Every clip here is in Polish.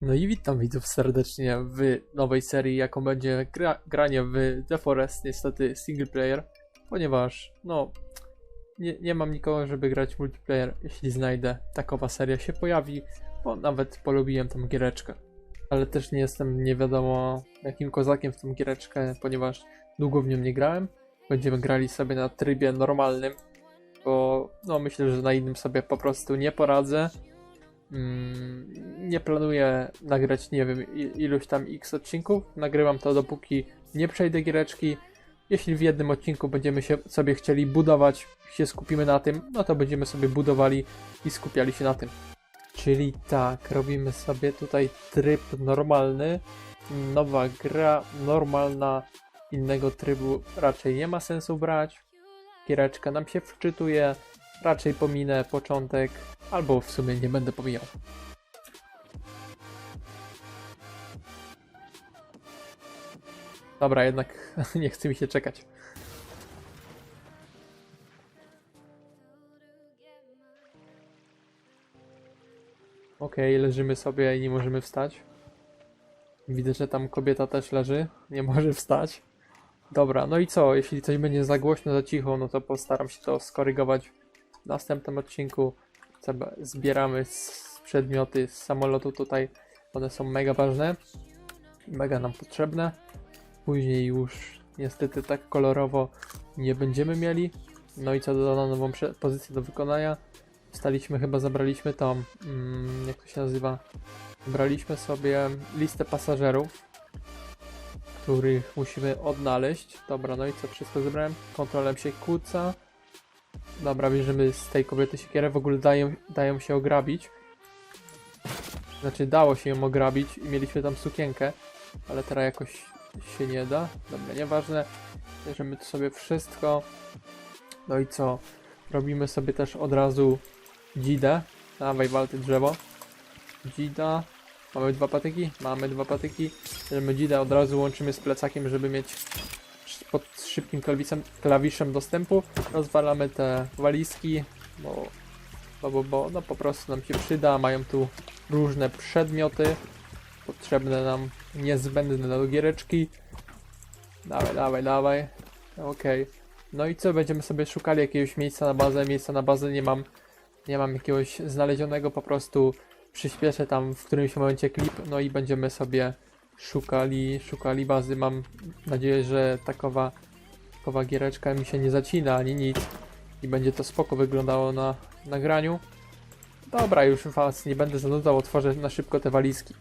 No i witam widzów serdecznie w nowej serii, jaką będzie gra, granie w The Forest, niestety single player, ponieważ no nie, nie mam nikogo, żeby grać multiplayer, jeśli znajdę, takowa seria się pojawi, bo nawet polubiłem tą giereczkę. Ale też nie jestem nie wiadomo jakim kozakiem w tą giereczkę, ponieważ długo w nią nie grałem. Będziemy grali sobie na trybie normalnym, bo no myślę, że na innym sobie po prostu nie poradzę. Mm, nie planuję nagrać, nie wiem, iluś tam x odcinków. Nagrywam to dopóki nie przejdę giereczki. Jeśli w jednym odcinku będziemy się sobie chcieli budować, się skupimy na tym, no to będziemy sobie budowali i skupiali się na tym. Czyli tak, robimy sobie tutaj tryb normalny, nowa gra, normalna, innego trybu raczej nie ma sensu brać. Giereczka nam się wczytuje, raczej pominę początek, albo w sumie nie będę pomijał. Dobra, jednak nie chce mi się czekać. Okej, leżymy sobie i nie możemy wstać. Widzę, że tam kobieta też leży, nie może wstać. Dobra, no i co? Jeśli coś będzie za głośno, za cicho, no to postaram się to skorygować w następnym odcinku. Zbieramy s- przedmioty z samolotu tutaj. One są mega ważne. Mega nam potrzebne. Później już niestety tak kolorowo nie będziemy mieli. No i co dodano nową pozycję do wykonania. Staliśmy chyba, zabraliśmy tą, mm, jak to się nazywa? Braliśmy sobie listę pasażerów, których musimy odnaleźć. Dobra, no i co, wszystko zebrałem. Kontrolem się kłóca. Dobra, bierzemy z tej kobiety siekierę. W ogóle dają, dają się ograbić. Znaczy, dało się ją ograbić i mieliśmy tam sukienkę, ale teraz jakoś się nie da. Dobra, nieważne. Bierzemy tu sobie wszystko. No i co? Robimy sobie też od razu dzidę. Dawaj, walty drzewo. Dzida. Mamy dwa patyki? Mamy dwa patyki. Bierzemy dzidę, od razu łączymy z plecakiem, żeby mieć pod szybkim klawiszem, klawiszem dostępu. Rozwalamy te walizki, bo, bo, bo, bo no po prostu nam się przyda. Mają tu różne przedmioty potrzebne nam, niezbędne do giereczki. Dawaj, dawaj, dawaj. Okej. No i co, będziemy sobie szukali jakiegoś miejsca na bazę. Miejsca na bazę nie mam, nie mam jakiegoś znalezionego, po prostu przyspieszę tam w którymś momencie klip, no i będziemy sobie szukali, szukali bazy. Mam nadzieję, że takowa, takowa giereczka mi się nie zacina ani nic i będzie to spoko wyglądało na nagraniu. Dobra, już was nie będę zanudzał, otworzę na szybko te walizki.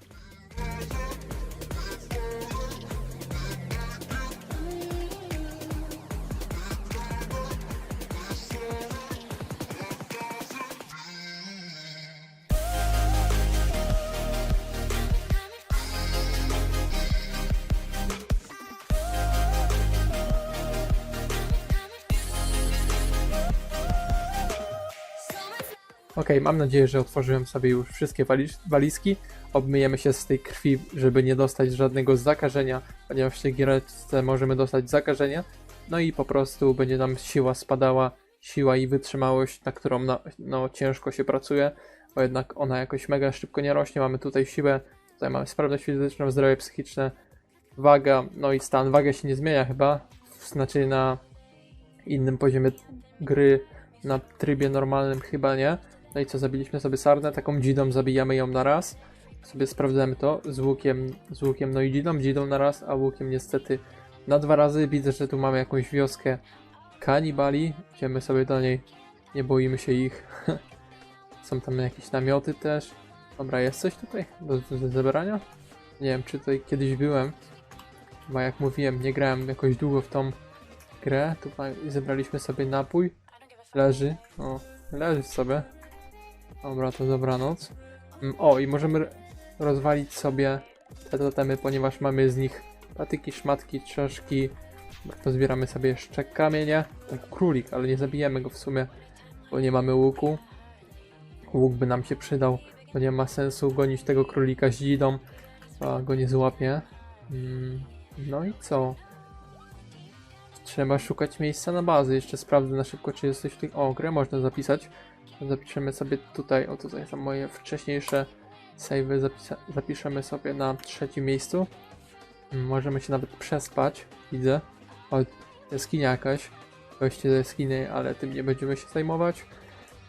Mam nadzieję, że otworzyłem sobie już wszystkie waliz walizki. Obmyjemy się z tej krwi, żeby nie dostać żadnego zakażenia, ponieważ w tej giereczce możemy dostać zakażenia. No i po prostu będzie nam siła spadała, siła i wytrzymałość, na którą no, ciężko się pracuje, bo jednak ona jakoś mega szybko nie rośnie. Mamy tutaj siłę, tutaj mamy sprawność fizyczną, zdrowie psychiczne, waga, no i stan. Waga się nie zmienia chyba, znaczy na innym poziomie gry, na trybie normalnym chyba nie. I co, zabiliśmy sobie sarnę, taką dzidą zabijamy ją na raz. Sobie sprawdzamy to z łukiem, z łukiem, no i dzidą, dzidą na raz, a łukiem niestety na dwa razy. Widzę, że tu mamy jakąś wioskę kanibali. Idziemy sobie do niej, nie boimy się ich. Są tam jakieś namioty też. Dobra, jest coś tutaj do, do zebrania? Nie wiem, czy tutaj kiedyś byłem. Chyba jak mówiłem, nie grałem jakoś długo w tą grę. Tutaj zebraliśmy sobie napój. Leży. O, leży sobie. Dobra, to dobranoc. Mm, O, i możemy rozwalić sobie te totemy, ponieważ mamy z nich patyki, szmatki. Dobra, To zbieramy sobie jeszcze kamienie. Ten królik, ale nie zabijemy go w sumie, bo nie mamy łuku. Łuk by nam się przydał, bo nie ma sensu gonić tego królika z dzidą, a go nie złapie. Mm, No i co? Trzeba szukać miejsca na bazę. Jeszcze sprawdzę na szybko, czy jest coś w tej... O, grę można zapisać. Zapiszemy sobie tutaj, o tutaj są moje wcześniejsze Save zapisa- zapiszemy sobie na trzecim miejscu. Możemy się nawet przespać, widzę. O, jaskinia jakaś. Wejście do jaskini, ale tym nie będziemy się zajmować.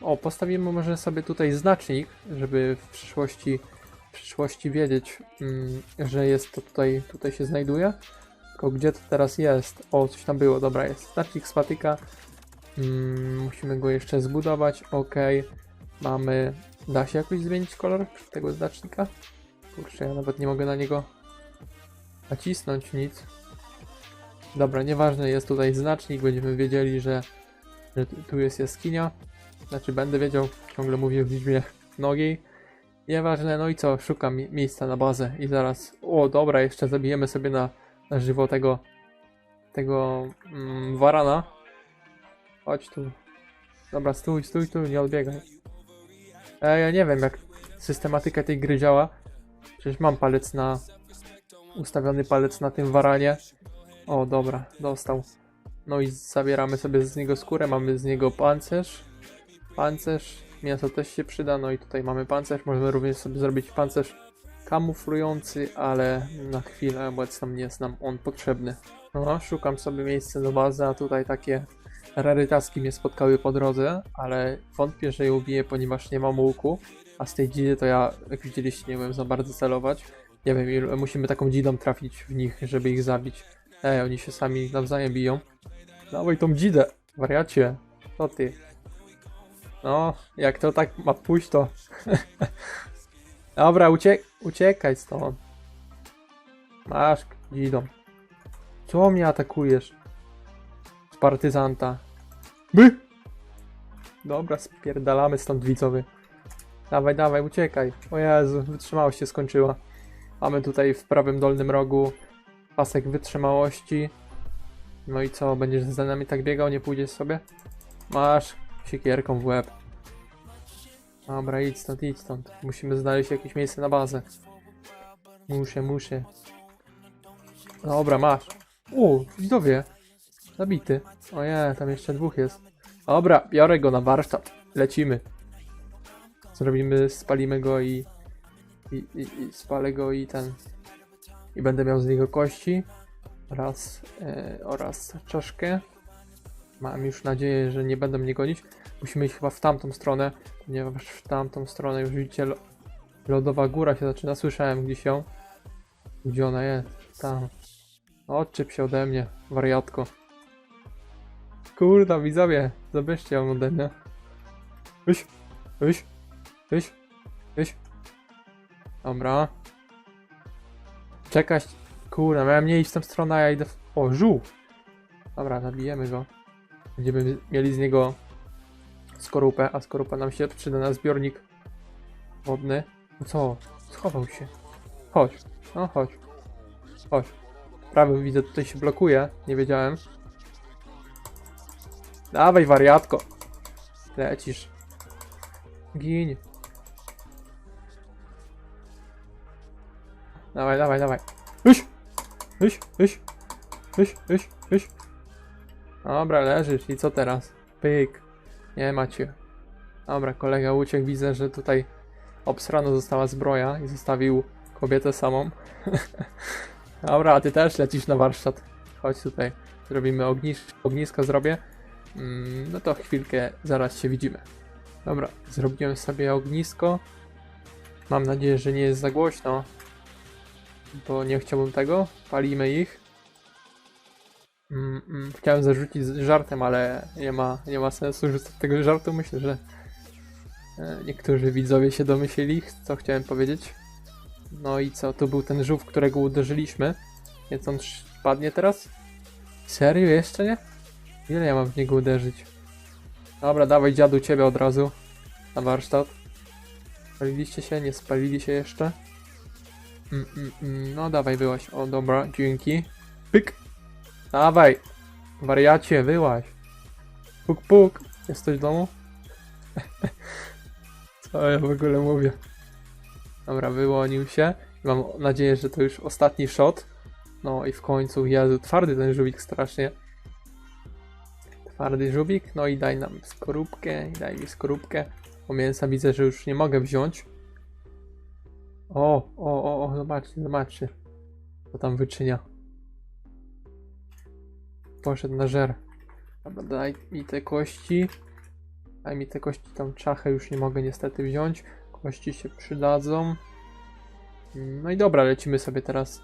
O, postawimy może sobie tutaj znacznik, żeby w przyszłości, w przyszłości wiedzieć, mm, że jest to tutaj, tutaj się znajduje. Tylko gdzie to teraz jest? O, coś tam było, dobra, jest znacznik z patyka. Mm, musimy go jeszcze zbudować, ok. Mamy, da się jakoś zmienić kolor tego znacznika? Kurczę, ja nawet nie mogę na niego nacisnąć nic. Dobra, nieważne, jest tutaj znacznik, będziemy wiedzieli, że, że tu- jest jaskinia. Znaczy będę wiedział, ciągle mówię w liczbie mnogiej. Nieważne, no i co, szukam mi- miejsca na bazę i zaraz, o dobra, jeszcze zabijemy sobie na, na żywo tego, tego mm, warana. Chodź tu. Dobra, stój, stój tu, nie odbiegaj. E, ja nie wiem jak systematyka tej gry działa. Przecież mam palec na, ustawiony palec na tym waranie. O, dobra, dostał. No i zabieramy sobie z niego skórę, mamy z niego pancerz. Pancerz, mięso też się przyda, no i tutaj mamy pancerz. Możemy również sobie zrobić pancerz kamuflujący, ale na chwilę obecną nie jest nam on potrzebny. No, szukam sobie miejsca do bazy, a tutaj takie rarytaski mnie spotkały po drodze, ale wątpię, że je ubiję, ponieważ nie mam łuku, a z tej dzidy to ja, jak widzieliście, nie umiem za bardzo celować. Nie wiem, musimy taką dzidą trafić w nich, żeby ich zabić. Ej, oni się sami nawzajem biją. Dawaj tą dzidę, wariacie. To ty. No, jak to tak ma pójść, to... Dobra, uciek uciekaj stąd. Masz, dzidą. Co mnie atakujesz? Partyzanta. By! Dobra, spierdalamy stąd widzowie. Dawaj, dawaj, uciekaj. O Jezu, wytrzymałość się skończyła. Mamy tutaj w prawym dolnym rogu pasek wytrzymałości. No i co, będziesz za nami tak biegał, nie pójdziesz sobie? Masz siekierką w łeb. Dobra, idź stąd, idź stąd. Musimy znaleźć jakieś miejsce na bazę. Muszę, muszę. Dobra, masz. O, widzowie. Zabity. Oje, tam jeszcze dwóch jest. Dobra, biorę go na warsztat. Lecimy. Zrobimy, spalimy go i, i, i, i spalę go i ten. I będę miał z niego kości oraz, e, oraz czaszkę. Mam już nadzieję, że nie będą mnie gonić. Musimy iść chyba w tamtą stronę, ponieważ w tamtą stronę już widzicie lo, lodowa góra się zaczyna. Słyszałem gdzieś ją. Gdzie ona jest? Tam. Odczep się ode mnie, wariatko. Kurda, widzowie, zabierzcie ją ode mnie. Iś, iś, iś. Dobra. Czekać. Kurda, miałem nie iść w tę stronę, a ja idę w... O, żółw! Dobra, zabijemy go. Będziemy mieli z niego skorupę, a skorupa nam się przyda na zbiornik wodny. No co? Schował się. Chodź. No chodź. Chodź. Prawy widzę, tutaj się blokuje. Nie wiedziałem. Dawaj, wariatko. Lecisz. Gin. Dawaj, dawaj, dawaj. Iś! Iś, iś, iś, iś, iś. Dobra, leżysz. I co teraz? Pyk. Nie macie. Dobra, kolega uciekł. Widzę, że tutaj obsrano została zbroja i zostawił kobietę samą. Dobra, a ty też lecisz na warsztat. Chodź tutaj. Zrobimy ognisz ognisko, zrobię. Mm, no to chwilkę, zaraz się widzimy. Dobra, zrobiłem sobie ognisko. Mam nadzieję, że nie jest za głośno, bo nie chciałbym tego. Palimy ich. Mm, mm, chciałem zarzucić żartem, ale nie ma, nie ma sensu rzucać tego żartu. Myślę, że e, niektórzy widzowie się domyślili, co chciałem powiedzieć. No i co, tu był ten żółw, którego uderzyliśmy. Więc on padnie teraz? Serio? Jeszcze nie? Ile ja mam w niego uderzyć? Dobra, dawaj dziadu ciebie od razu. Na warsztat. Spaliliście się? Nie spalili się jeszcze? Mm, mm, mm, no dawaj, wyłaś. O, dobra, dzięki. Pyk! Dawaj! Wariacie, wyłaś. Puk, puk. Jesteś w domu? Co ja w ogóle mówię? Dobra, wyłonił się. Mam nadzieję, że to już ostatni shot. No i w końcu, Jezu, twardy ten żółwik strasznie. Twardy żółwik, no i daj nam skorupkę, daj mi skorupkę. Bo mięsa widzę, że już nie mogę wziąć. O, o, o, o, zobaczcie, zobaczcie. Co tam wyczynia. Poszedł na żer. Dobra, daj mi te kości. Daj mi te kości, tą czachę już nie mogę niestety wziąć. Kości się przydadzą. No i dobra, lecimy sobie teraz.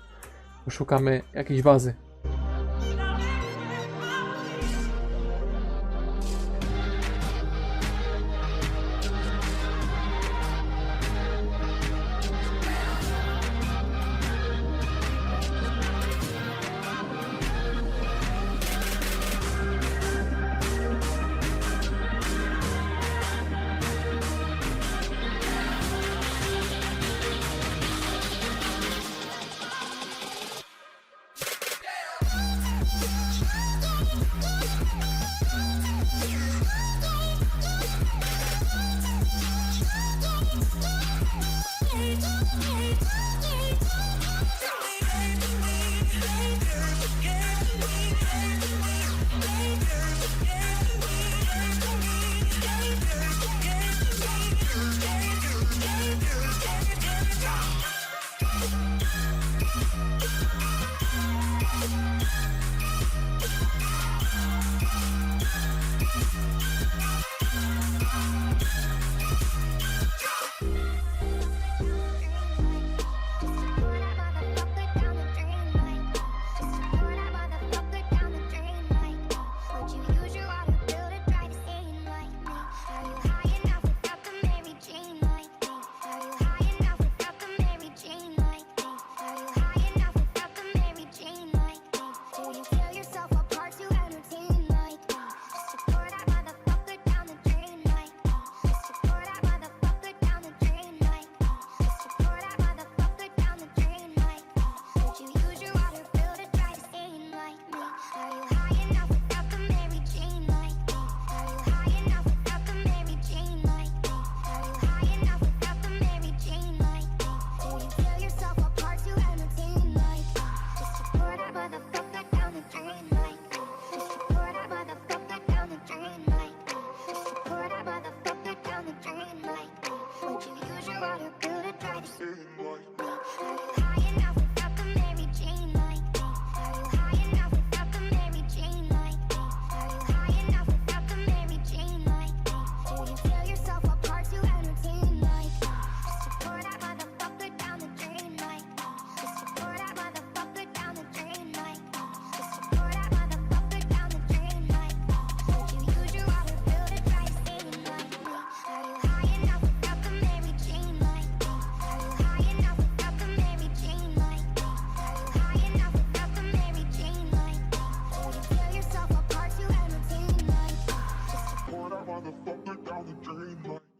Poszukamy jakiejś bazy.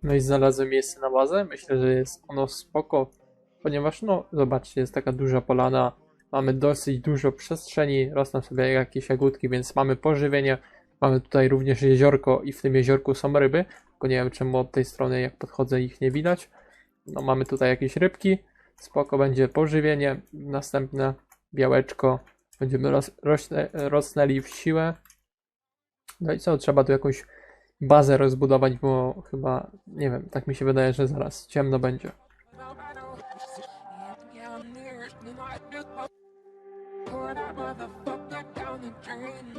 No i znalazłem miejsce na bazę. Myślę, że jest ono spoko, ponieważ no, zobaczcie, jest taka duża polana. Mamy dosyć dużo przestrzeni, rosną sobie jakieś jagódki, więc mamy pożywienie. Mamy tutaj również jeziorko i w tym jeziorku są ryby, tylko nie wiem czemu od tej strony jak podchodzę ich nie widać. No mamy tutaj jakieś rybki, spoko będzie pożywienie, następne białeczko. Będziemy rosnęli w siłę. No i co, trzeba tu jakąś bazę rozbudować, bo chyba, nie wiem, tak mi się wydaje, że zaraz ciemno będzie. Motherfucker down the drain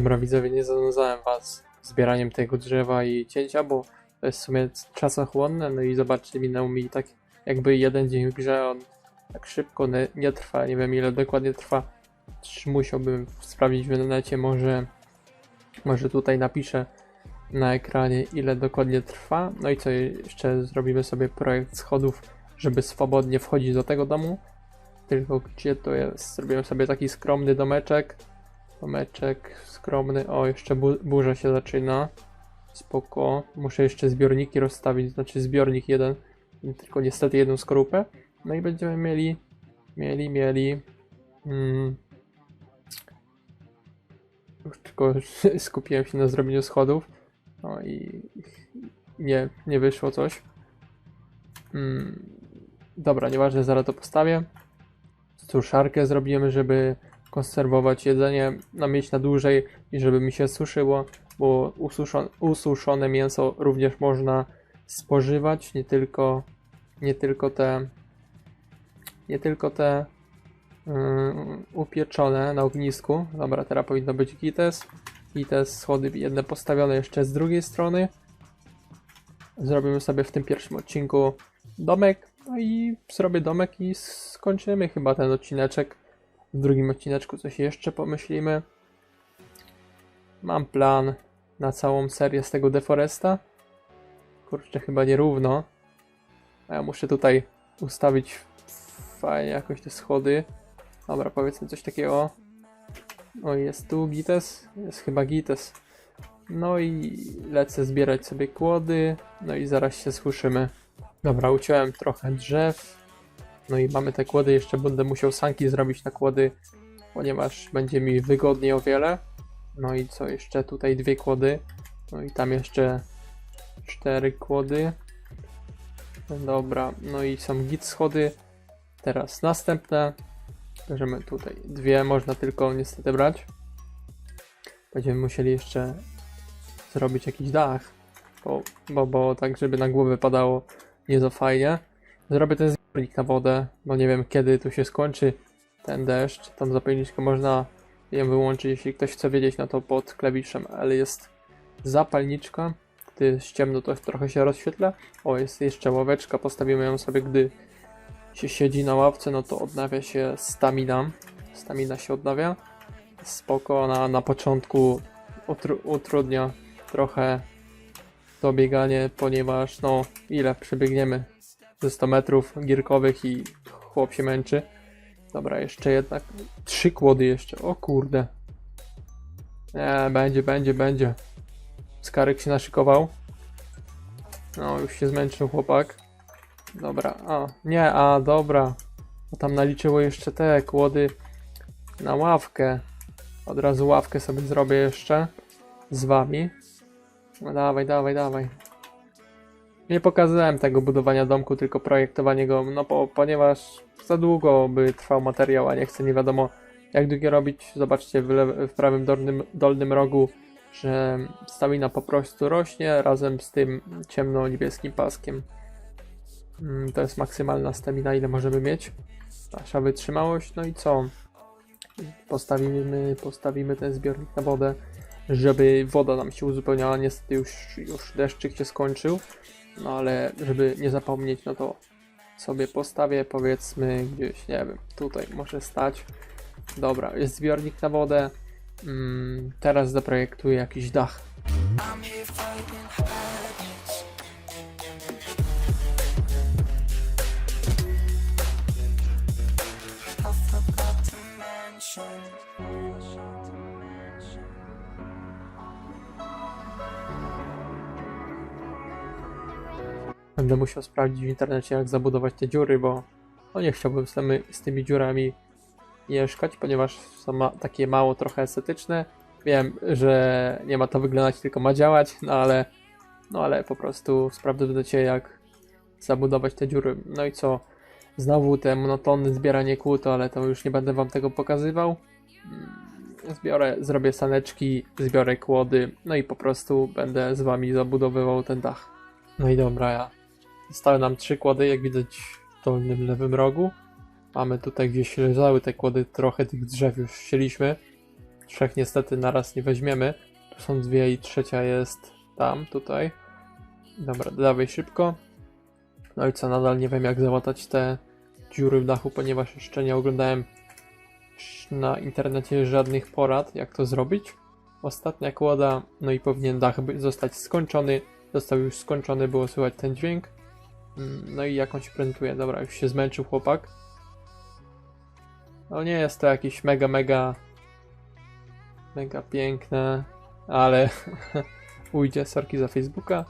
Dobra, widzowie, nie zanudzałem was zbieraniem tego drzewa i cięcia, bo to jest w sumie czasochłonne, no i zobaczcie, minął mi tak jakby jeden dzień w grze, on tak szybko nie, nie trwa, nie wiem ile dokładnie trwa. Musiałbym sprawdzić w necie, może, może tutaj napiszę na ekranie ile dokładnie trwa. No i co, jeszcze zrobimy sobie projekt schodów, żeby swobodnie wchodzić do tego domu. Tylko gdzie to jest? Zrobiłem sobie taki skromny domeczek. Domeczek skromny. O, jeszcze bu burza się zaczyna. Spoko. Muszę jeszcze zbiorniki rozstawić, znaczy zbiornik jeden. Tylko niestety jedną skorupę. No i będziemy mieli, mieli, mieli Mm. Tylko skupiłem się na zrobieniu schodów. No i nie, nie wyszło coś. Mm. Dobra, nieważne, zaraz to postawię. Suszarkę zrobimy, żeby konserwować jedzenie, no mieć na dłużej i żeby mi się suszyło, bo ususzone, ususzone mięso również można spożywać, nie tylko, nie tylko te nie tylko te yy, upieczone na ognisku. Dobra, teraz powinno być gites. Gites, schody jedne postawione jeszcze z drugiej strony. Zrobimy sobie w tym pierwszym odcinku domek, no i zrobię domek i skończymy chyba ten odcineczek. W drugim odcineczku coś jeszcze pomyślimy. Mam plan na całą serię z tego Deforesta. Kurczę, chyba nierówno. A ja muszę tutaj ustawić fajnie jakoś te schody. Dobra, powiedzmy coś takiego. O, jest tu Gites. Jest chyba Gites. No i lecę zbierać sobie kłody. No i zaraz się słyszymy. Dobra, uciąłem trochę drzew. No i mamy te kłody. Jeszcze będę musiał sanki zrobić na kłody, ponieważ będzie mi wygodniej o wiele. No i co, jeszcze tutaj dwie kłody. No i tam jeszcze cztery kłody. Dobra, no i są git schody. Teraz następne. Bierzemy tutaj dwie, można tylko niestety brać. Będziemy musieli jeszcze zrobić jakiś dach, bo, bo, bo tak, żeby na głowę padało nie za fajnie. Zrobię ten zbiornik na wodę, bo nie wiem kiedy tu się skończy ten deszcz. Tą zapalniczkę można ją wyłączyć, jeśli ktoś chce wiedzieć, no to pod klawiszem L jest zapalniczka. Gdy jest ciemno, to trochę się rozświetla. O, jest jeszcze ławeczka, postawimy ją sobie, gdy się siedzi na ławce, no to odnawia się stamina. Stamina się odnawia. Spoko, na, na początku utru, utrudnia trochę to bieganie, ponieważ no ile przebiegniemy ze 100 metrów gierkowych i chłop się męczy. Dobra, jeszcze jednak trzy kłody jeszcze, o kurde. Nie, będzie, będzie, będzie. Skarek się naszykował. No, już się zmęczył chłopak. Dobra, a, nie, a, dobra. Bo tam naliczyło jeszcze te kłody na ławkę. Od razu ławkę sobie zrobię jeszcze z wami. No dawaj, dawaj, dawaj. Nie pokazałem tego budowania domku, tylko projektowanie go, no po, ponieważ za długo by trwał materiał, a nie chcę nie wiadomo jak długie robić. Zobaczcie w, w prawym dolnym, dolnym rogu, że stamina po prostu rośnie razem z tym ciemno-niebieskim paskiem. Mm, To jest maksymalna stamina, ile możemy mieć. Nasza wytrzymałość, no i co? Postawimy, postawimy ten zbiornik na wodę, żeby woda nam się uzupełniała. Niestety już, już deszczyk się skończył, no ale żeby nie zapomnieć, no to sobie postawię, powiedzmy gdzieś, nie wiem, tutaj może stać. Dobra, jest zbiornik na wodę. Mm, teraz zaprojektuję jakiś dach. I'm here. Będę musiał sprawdzić w internecie, jak zabudować te dziury, bo no nie chciałbym z tymi, z tymi dziurami mieszkać, ponieważ są ma, takie mało trochę estetyczne. Wiem, że nie ma to wyglądać, tylko ma działać, no ale, no ale po prostu sprawdzę jak zabudować te dziury. No i co? Znowu te monotonne zbieranie kłód, ale to już nie będę wam tego pokazywał. Mm, Zbiorę, zrobię saneczki, zbiorę kłody, no i po prostu będę z wami zabudowywał ten dach. No i dobra, ja Zostały nam trzy kłody, jak widać w dolnym lewym rogu. Mamy tutaj gdzieś leżały te kłody, trochę tych drzew już chcieliśmy. Trzech niestety naraz nie weźmiemy. Tu są dwie i trzecia jest tam, tutaj. Dobra, dawaj szybko. No i co, nadal nie wiem jak załatać te dziury w dachu, ponieważ jeszcze nie oglądałem na internecie żadnych porad, jak to zrobić. Ostatnia kłada, no i powinien dach zostać skończony. Został już skończony, było słychać ten dźwięk. No i jak on się? Dobra, już się zmęczył chłopak. No nie jest to jakieś mega, mega mega piękne, ale ujdzie sorki za Facebooka.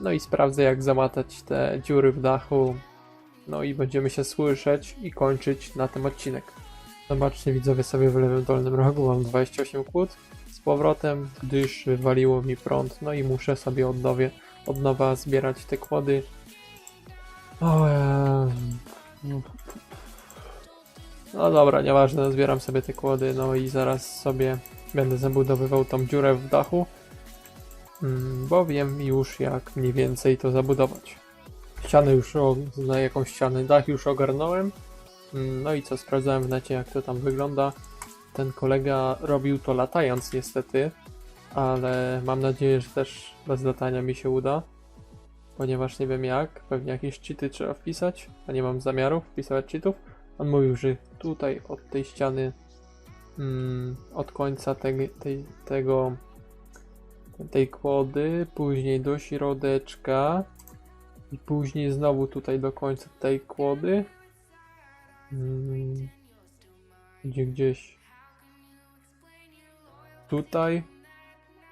No i sprawdzę jak załatać te dziury w dachu. No i będziemy się słyszeć i kończyć na tym odcinek. Zobaczcie widzowie sobie w lewym dolnym rogu mam 28 kłód z powrotem, gdyż wywaliło mi prąd, no i muszę sobie od, nowie, od nowa zbierać te kłody. No, dobra, nieważne, zbieram sobie te kłody, no i zaraz sobie będę zabudowywał tą dziurę w dachu, mm, bo wiem już jak mniej więcej to zabudować. Ściany już, na jaką ścianę, dach już ogarnąłem, Mm, no i co, sprawdzałem w necie jak to tam wygląda. Ten kolega robił to latając niestety, ale mam nadzieję, że też bez latania mi się uda, ponieważ nie wiem jak, pewnie jakieś cheaty trzeba wpisać, a nie mam zamiaru wpisywać cheatów. On mówił, że tutaj od tej ściany, mm, od końca tej, tej, tego, tej kłody, później do środeczka i później znowu tutaj do końca tej kłody. Mm, Gdzie gdzieś tutaj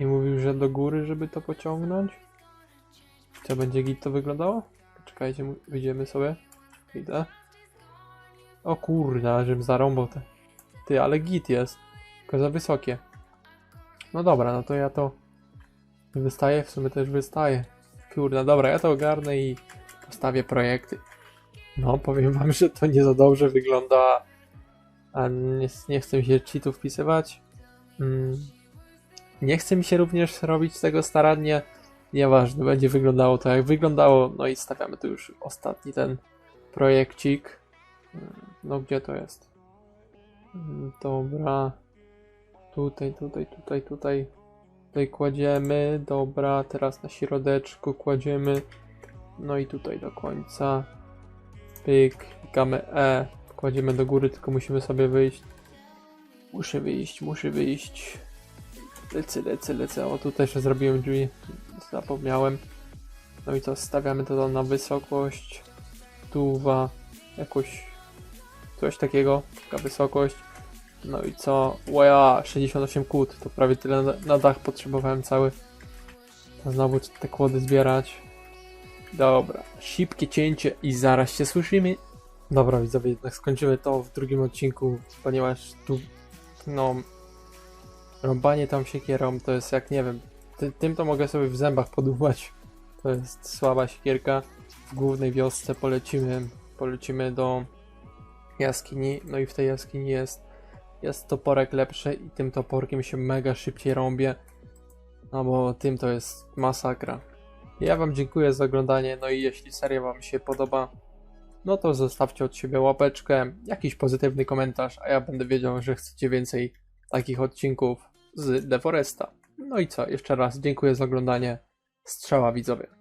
i mówił, że do góry, żeby to pociągnąć. Co będzie git to wyglądało? Poczekajcie, mu- wyjdziemy sobie. Idę. O kurde, żebym zarąbał te. Ty, ale git jest. Tylko za wysokie. No dobra, no to ja to wystaje, w sumie też wystaje. Kurde, dobra, ja to ogarnę i postawię projekty. No, powiem wam, że to nie za dobrze wygląda. A nie, nie chcę mi się cheatów wpisywać. Mm. Nie chce mi się również robić tego starannie. Nieważne, będzie wyglądało to jak wyglądało. No i stawiamy tu już ostatni ten projekcik. No gdzie to jest? Dobra. Tutaj, tutaj, tutaj, tutaj. Tutaj kładziemy. Dobra, teraz na środeczku kładziemy. No i tutaj do końca. Pyk, klikamy E, kładziemy do góry, tylko musimy sobie wyjść. Muszę wyjść, muszę wyjść. Lecę, lecę, lecę. O, tutaj jeszcze zrobiłem drzwi. Zapomniałem. No i co, stawiamy to na wysokość. Tuwa. Jakoś coś takiego. Taka wysokość. No i co? Łaja, 68 kłód. To prawie tyle na, dach potrzebowałem cały. Znowu te kłody zbierać. Dobra, szybkie cięcie i zaraz się słyszymy. Dobra, widzowie, jednak skończymy to w drugim odcinku, ponieważ tu, no, rąbanie tam siekierą to jest jak, nie wiem, ty, tym to mogę sobie w zębach podumać. To jest słaba siekierka. W głównej wiosce polecimy, polecimy do jaskini, no i w tej jaskini jest, jest toporek lepszy i tym toporkiem się mega szybciej rąbie. No bo tym to jest masakra. Ja Wam dziękuję za oglądanie, no i jeśli seria Wam się podoba, no to zostawcie od siebie łapeczkę, jakiś pozytywny komentarz, a ja będę wiedział, że chcecie więcej takich odcinków z The Foresta. No i co, jeszcze raz dziękuję za oglądanie. Strzała widzowie.